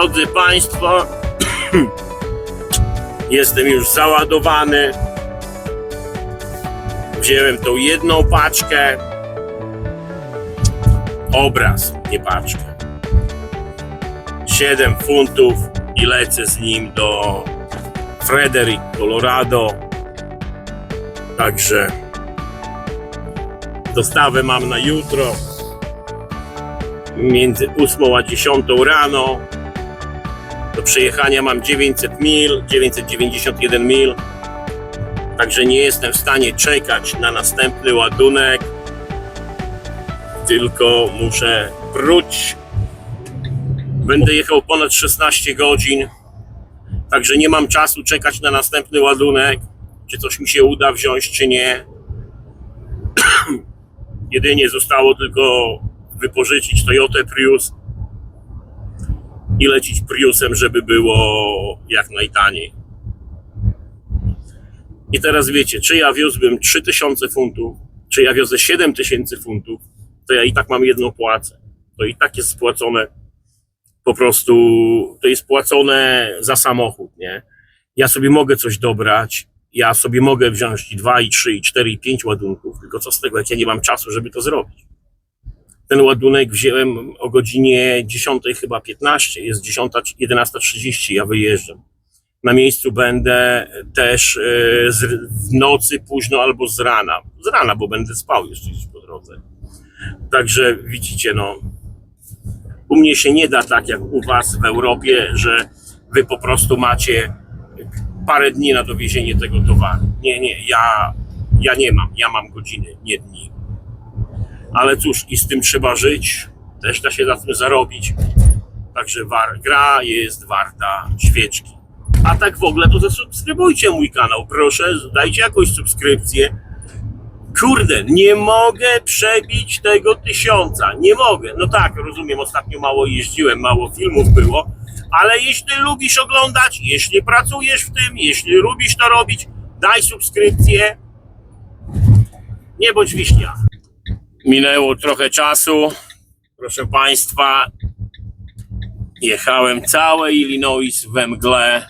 Drodzy Państwo, jestem już załadowany. Wziąłem tą jedną paczkę. Obraz, nie paczkę. 7 funtów i lecę z nim do Frederick, Colorado. Także dostawę mam na jutro między 8 a 10 rano. Do przejechania mam 900 mil, 991 mil. Także nie jestem w stanie czekać na następny ładunek. Tylko muszę wrócić. Będę jechał ponad 16 godzin. Także nie mam czasu czekać na następny ładunek. Czy coś mi się uda wziąć, czy nie. Jedynie zostało tylko wypożyczyć Toyota Prius i lecić Priusem, żeby było jak najtaniej. I teraz wiecie, czy ja wiózłbym 3000 funtów, czy ja wiozę 7000 funtów, to ja i tak mam jedną płacę. To i tak jest spłacone po prostu, to jest płacone za samochód, nie? Ja sobie mogę coś dobrać, ja sobie mogę wziąć i 2, i 3, i 4, i 5 ładunków, tylko co z tego, jak ja nie mam czasu, żeby to zrobić. Ten ładunek wziąłem o godzinie 10 chyba 15, jest 10, 11.30, ja wyjeżdżam. Na miejscu będę też e, w nocy późno albo z rana. Z rana, bo będę spał jeszcze gdzieś po drodze. Także widzicie, no, u mnie się nie da tak jak u was w Europie, że wy po prostu macie parę dni na dowiezienie tego towaru. Nie, nie, ja, ja nie mam, ja mam godziny, nie dni. Ale cóż, i z tym trzeba żyć, też da się za tym zarobić. Także war, gra jest warta świeczki. A tak w ogóle to zasubskrybujcie mój kanał, proszę, dajcie jakąś subskrypcję. Kurde, nie mogę przebić tego tysiąca, nie mogę. No tak, rozumiem, ostatnio mało jeździłem, mało filmów było, ale jeśli lubisz oglądać, jeśli pracujesz w tym, jeśli lubisz to robić, daj subskrypcję. Nie bądź wiśnia. Minęło trochę czasu, proszę Państwa. Jechałem całe Illinois we mgle.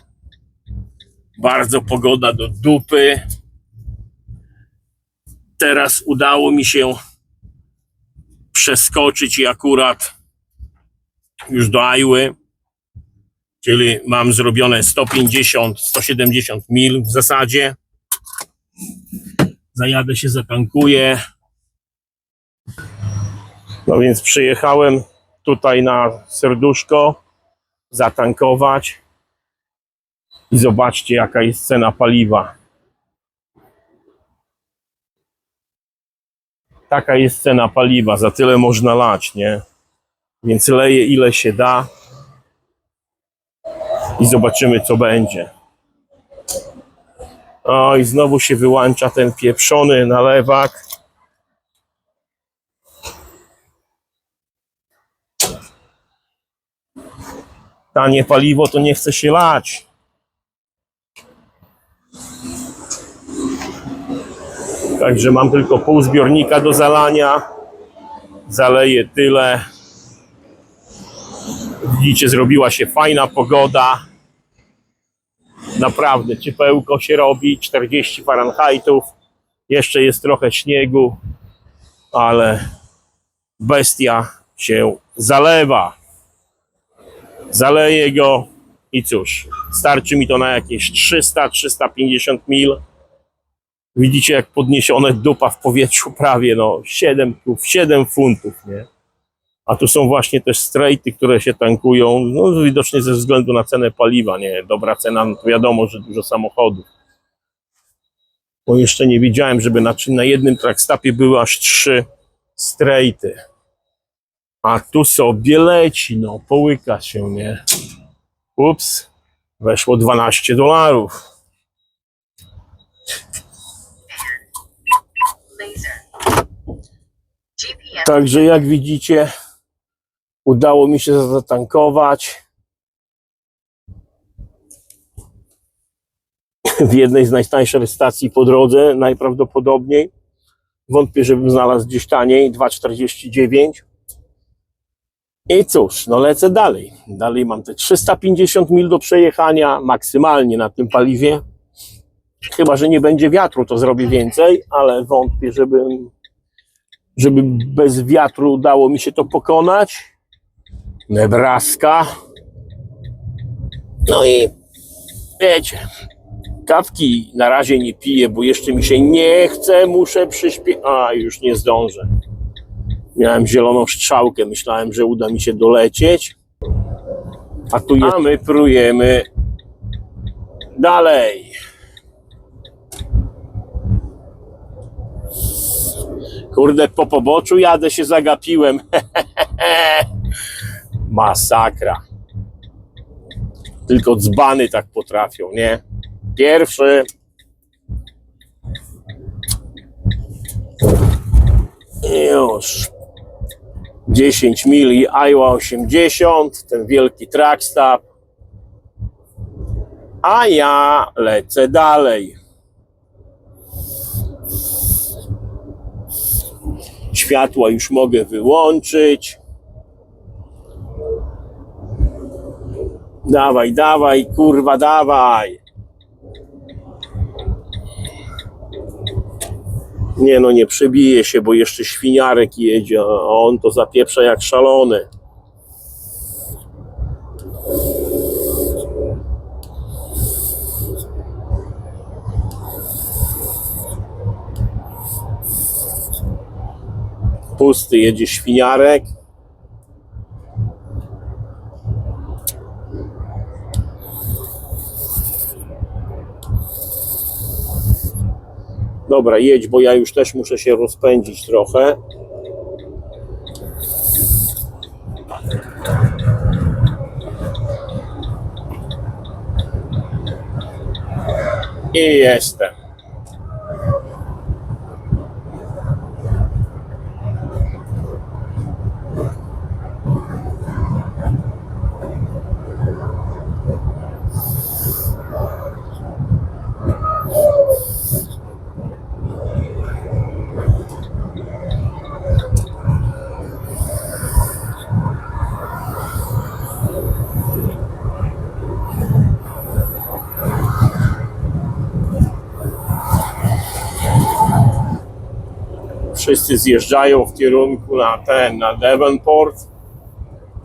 Bardzo pogoda do dupy. Teraz udało mi się przeskoczyć i akurat już do Ajły, czyli mam zrobione 150-170 mil w zasadzie. Zajadę się, zatankuję. No więc przyjechałem tutaj na serduszko zatankować i zobaczcie jaka jest cena paliwa. Taka jest cena paliwa, za tyle można lać, nie? Więc leję ile się da i zobaczymy co będzie. O i znowu się wyłącza ten pieprzony nalewak. Tanie paliwo to nie chce się lać. Także mam tylko pół zbiornika do zalania. Zaleję tyle. Widzicie, zrobiła się fajna pogoda. Naprawdę ciepełko się robi, 40 Fahrenheitów. Jeszcze jest trochę śniegu, ale bestia się zalewa. Zaleję go i cóż, starczy mi to na jakieś 300-350 mil. Widzicie, jak podniesione dupa w powietrzu prawie, no 7, 7 funtów, nie? A tu są właśnie też strajty, które się tankują, no widocznie ze względu na cenę paliwa, nie? Dobra cena, no to wiadomo, że dużo samochodów. Bo jeszcze nie widziałem, żeby na, na jednym trackstopie były aż trzy strajty. A tu sobie leci, no, połyka się, nie? Ups, weszło 12 dolarów. Także jak widzicie, udało mi się zatankować w jednej z najtańszych stacji po drodze, najprawdopodobniej. Wątpię, żebym znalazł gdzieś taniej, 2,49. I cóż, no lecę dalej. Dalej mam te 350 mil do przejechania, maksymalnie na tym paliwie. Chyba, że nie będzie wiatru, to zrobię więcej, ale wątpię, żeby, żeby bez wiatru udało mi się to pokonać. Nebraska. No i wiecie, kawki na razie nie piję, bo jeszcze mi się nie chce, muszę przyśpieć. A, już nie zdążę. Miałem zieloną strzałkę, myślałem, że uda mi się dolecieć. A tu jest... A my prujemy dalej. Kurde, po poboczu jadę, się zagapiłem. Masakra. Tylko dzbany tak potrafią, nie? Pierwszy. Już. 10 mili, Iowa 80, ten wielki trackstop. A ja lecę dalej. Światła już mogę wyłączyć. Dawaj, dawaj, kurwa, dawaj. Nie no, nie przebije się, bo jeszcze świniarek jedzie, a on to zapieprza jak szalony. Pusty jedzie świniarek. Dobra, jedź, bo ja już też muszę się rozpędzić trochę. I jestem. Wszyscy zjeżdżają w kierunku na ten, na Devonport,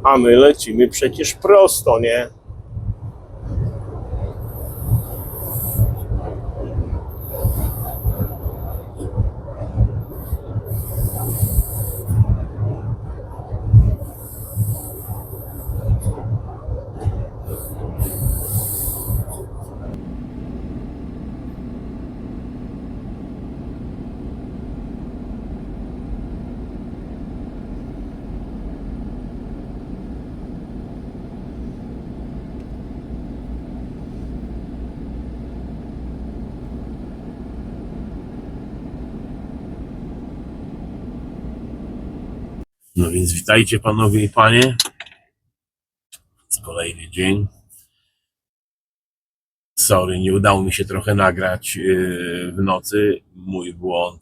a my lecimy przecież prosto, nie? No więc witajcie panowie i panie. Z kolejny dzień. Sorry, nie udało mi się trochę nagrać yy, w nocy. Mój błąd.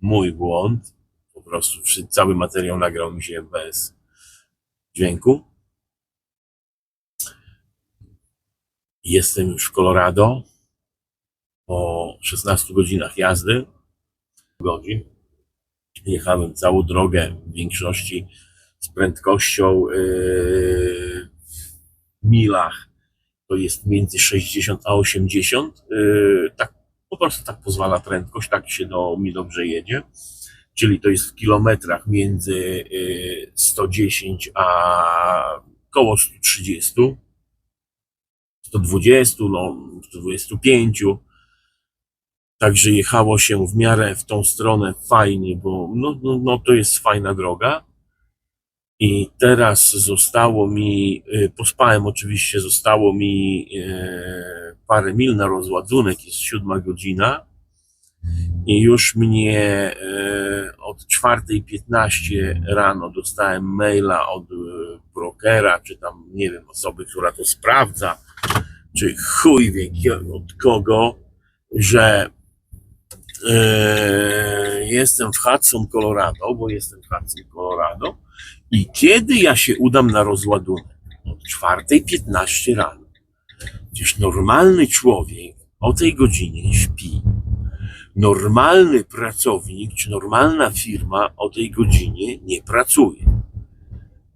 Mój błąd. Po prostu cały materiał nagrał mi się bez dźwięku. Jestem już w Colorado po 16 godzinach jazdy. Godzin. Jechałem całą drogę w większości z prędkością yy, w milach. To jest między 60 a 80. Yy, tak, po prostu tak pozwala prędkość, tak się do, mi dobrze jedzie. Czyli to jest w kilometrach między yy, 110 a koło 130. 120, no 125. Także jechało się w miarę w tą stronę fajnie, bo no, no, no to jest fajna droga. I teraz zostało mi, y, pospałem oczywiście, zostało mi y, parę mil na rozładunek, jest siódma godzina. I już mnie y, od 4.15 rano dostałem maila od y, brokera, czy tam, nie wiem, osoby, która to sprawdza, czy chuj wie od kogo, że e, jestem w Hudson, Colorado, bo jestem w Hudson, Colorado I kiedy ja się udam na rozładunek? Od 4.15 rano. Gdzieś normalny człowiek o tej godzinie śpi. Normalny pracownik czy normalna firma o tej godzinie nie pracuje.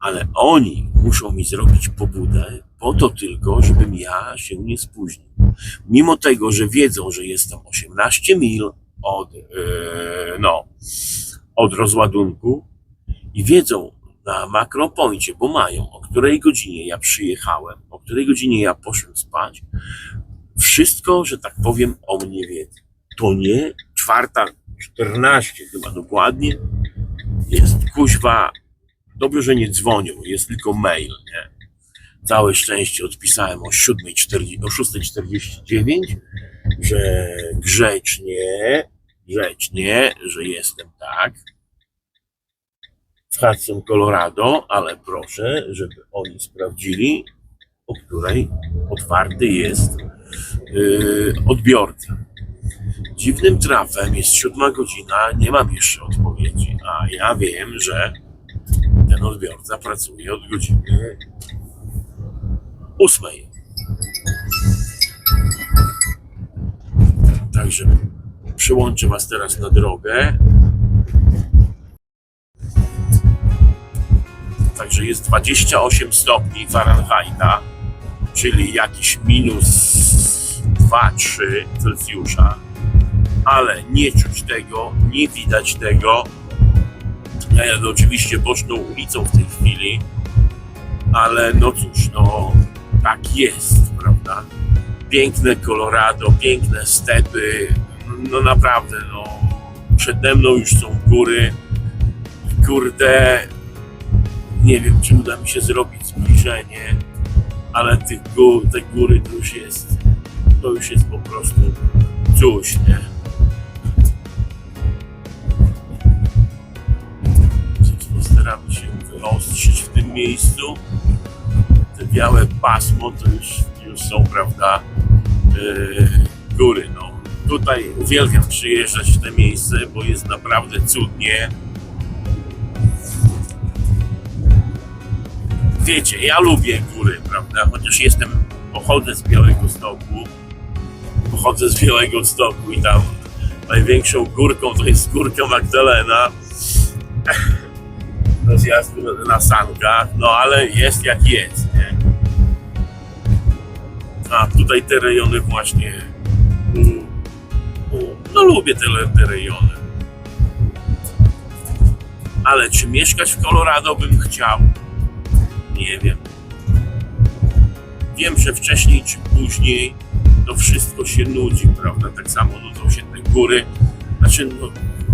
Ale oni muszą mi zrobić pobudę po to tylko, żebym ja się nie spóźnił. Mimo tego, że wiedzą, że jestem 18 mil od, e, no, od rozładunku i wiedzą na makropoincie, bo mają, o której godzinie ja przyjechałem, o której godzinie ja poszłem spać, wszystko, że tak powiem, o mnie wiedzą. To nie czwarta, 14 chyba dokładnie, jest kuźwa, dobrze, że nie dzwonią, jest tylko mail, nie? Całe szczęście odpisałem o 7.40 o 6.49, że grzecznie, grzecznie, że jestem tak, w Hudson, Colorado, ale proszę, żeby oni sprawdzili, o której otwarty jest yy, odbiorca. Dziwnym trafem jest siódma godzina, nie mam jeszcze odpowiedzi, a ja wiem, że ten odbiorca pracuje od godziny ósmej. Także przyłączę Was teraz na drogę. Także jest 28 stopni Fahrenheita, czyli jakiś minus 2-3 Celsjusza, ale nie czuć tego, nie widać tego. Ja jadę oczywiście boczną ulicą w tej chwili, ale no cóż, no tak jest, prawda? Piękne Colorado, piękne stepy, no naprawdę, no przede mną już są góry, kurde, nie wiem, czy uda mi się zrobić zbliżenie, ale tych gór, te góry to już jest, to już jest po prostu coś, nie? Więc postaramy się wyostrzyć w tym miejscu. Białe pasmo to już, już są, prawda, yy, góry, no. Tutaj uwielbiam przyjeżdżać w te miejsce, bo jest naprawdę cudnie. wiecie, ja lubię góry, prawda? Chociaż jestem, pochodzę z Białego Stoku, pochodzę z Białego Stoku i tam największą górką to jest górka Magdalena. Do zjazdu na- sankach, no ale jest jak jest? A tutaj te rejony właśnie, no lubię te, te rejony. Ale czy mieszkać w Colorado bym chciał? Nie wiem. Wiem, że wcześniej czy później to wszystko się nudzi, prawda? Tak samo nudzą się te góry. Znaczy, no,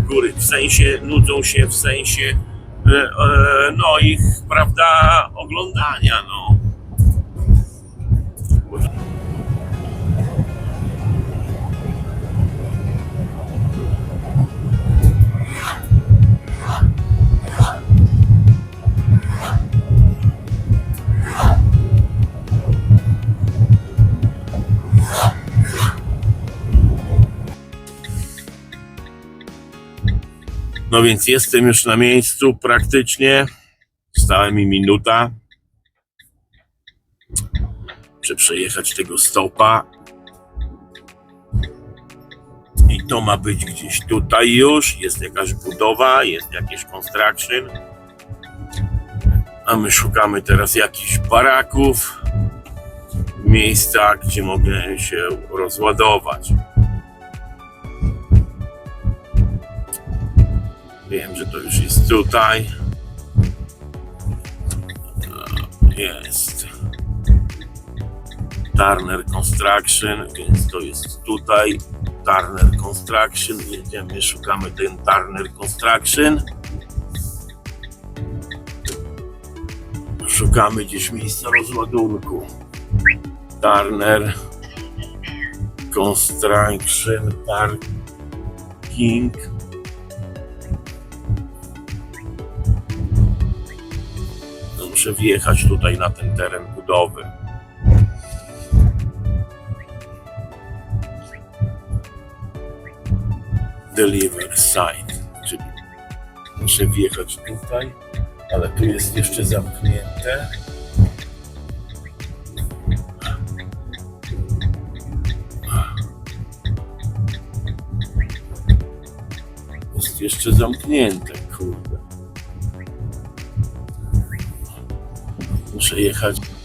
góry w sensie, nudzą się w sensie, e, e, no ich, prawda, oglądania, no. No więc jestem już na miejscu praktycznie. Stała mi minuta. Muszę przejechać tego stopa. I to ma być gdzieś tutaj już. Jest jakaś budowa, jest jakieś construction. A my szukamy teraz jakichś baraków, miejsca, gdzie mogę się rozładować. Wiem, że to już jest tutaj. E, Jest. Turner Construction, więc to jest tutaj. Turner Construction. Jedziemy, szukamy ten Turner Construction. Szukamy gdzieś miejsca rozładunku. Turner Construction Parking. Muszę wjechać tutaj na ten teren budowy. Deliver site, czyli muszę wjechać tutaj Ale tu jest jeszcze zamknięte. Jest jeszcze zamknięte, kurde. Muszę jechać. Ja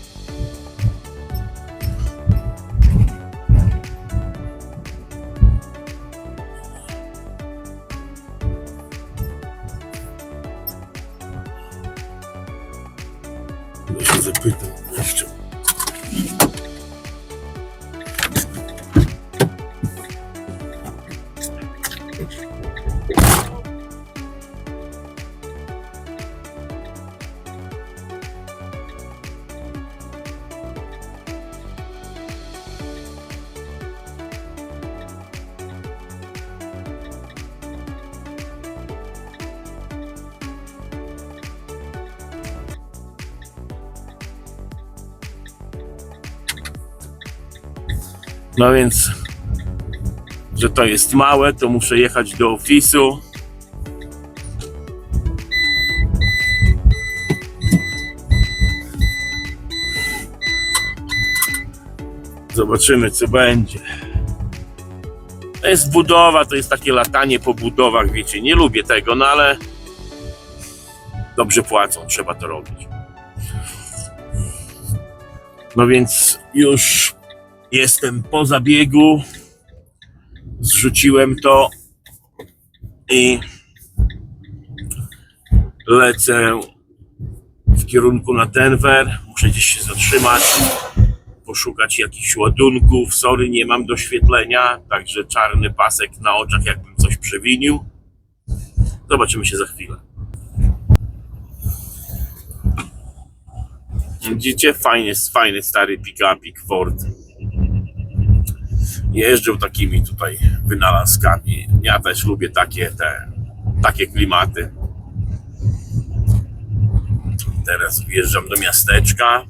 No więc, że to jest małe, to muszę jechać do ofisu. Zobaczymy, co będzie. To jest budowa, to jest takie latanie po budowach, wiecie. Nie lubię tego, no ale dobrze płacą, trzeba to robić. No więc już jestem po zabiegu. Zrzuciłem to i lecę w kierunku na Denver. Muszę gdzieś się zatrzymać, poszukać jakichś ładunków. Sorry, nie mam doświetlenia, także czarny pasek na oczach, jakbym coś przewinił. Zobaczymy się za chwilę. Widzicie? Fajny, fajny stary pick-upik Ford jeżdżą takimi tutaj wynalazkami. Ja też lubię takie te, takie klimaty. Teraz wjeżdżam do miasteczka.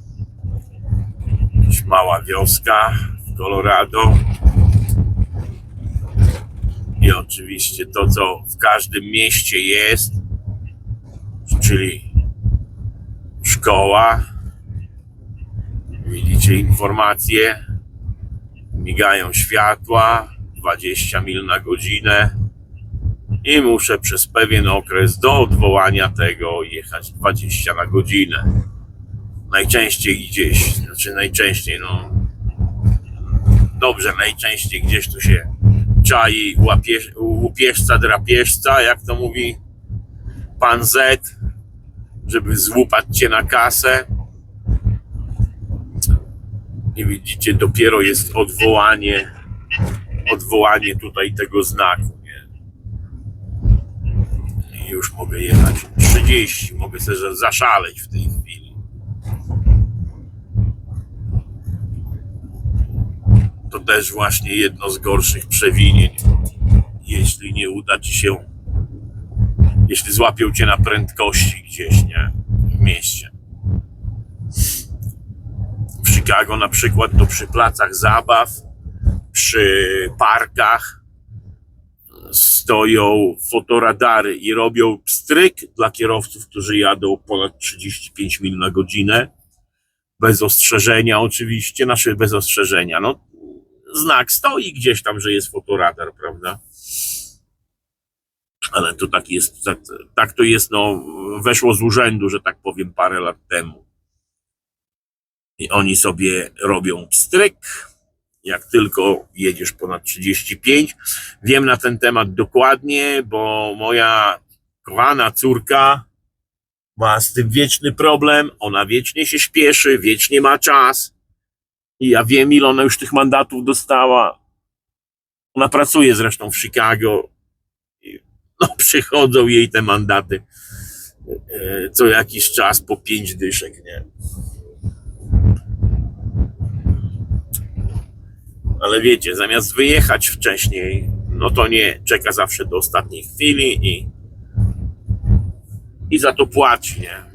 Mała wioska w Colorado. I oczywiście to, co w każdym mieście jest, czyli szkoła. Widzicie informacje migają światła 20 mil na godzinę i muszę przez pewien okres do odwołania tego jechać 20 na godzinę. Najczęściej gdzieś, znaczy najczęściej, no dobrze, najczęściej gdzieś tu się czai łapie, łupieżca, drapieżca, jak to mówi pan Z, żeby złupać cię na kasę. I widzicie, dopiero jest odwołanie, odwołanie tutaj tego znaku, nie? I już mogę jechać 30, mogę sobie za- zaszaleć w tej chwili. To też właśnie jedno z gorszych przewinień, jeśli nie uda ci się, jeśli złapią cię na prędkości gdzieś, nie? W mieście. Chicago na przykład to przy placach zabaw, przy parkach stoją fotoradary i robią pstryk dla kierowców, którzy jadą ponad 35 mil na godzinę. Bez ostrzeżenia oczywiście, nasze bez ostrzeżenia. No, znak stoi gdzieś tam, że jest fotoradar, prawda? Ale to tak jest, tak, tak to jest, no, weszło z urzędu, że tak powiem, parę lat temu. I oni sobie robią pstryk, jak tylko jedziesz ponad 35. Wiem na ten temat dokładnie, bo moja kochana córka ma z tym wieczny problem. Ona wiecznie się śpieszy, wiecznie ma czas. I ja wiem, ile ona już tych mandatów dostała. Ona pracuje zresztą w Chicago. No, przychodzą jej te mandaty e, co jakiś czas po pięć dyszek, nie? Ale wiecie, zamiast wyjechać wcześniej, no to nie, czeka zawsze do ostatniej chwili i, i za to płaci, nie?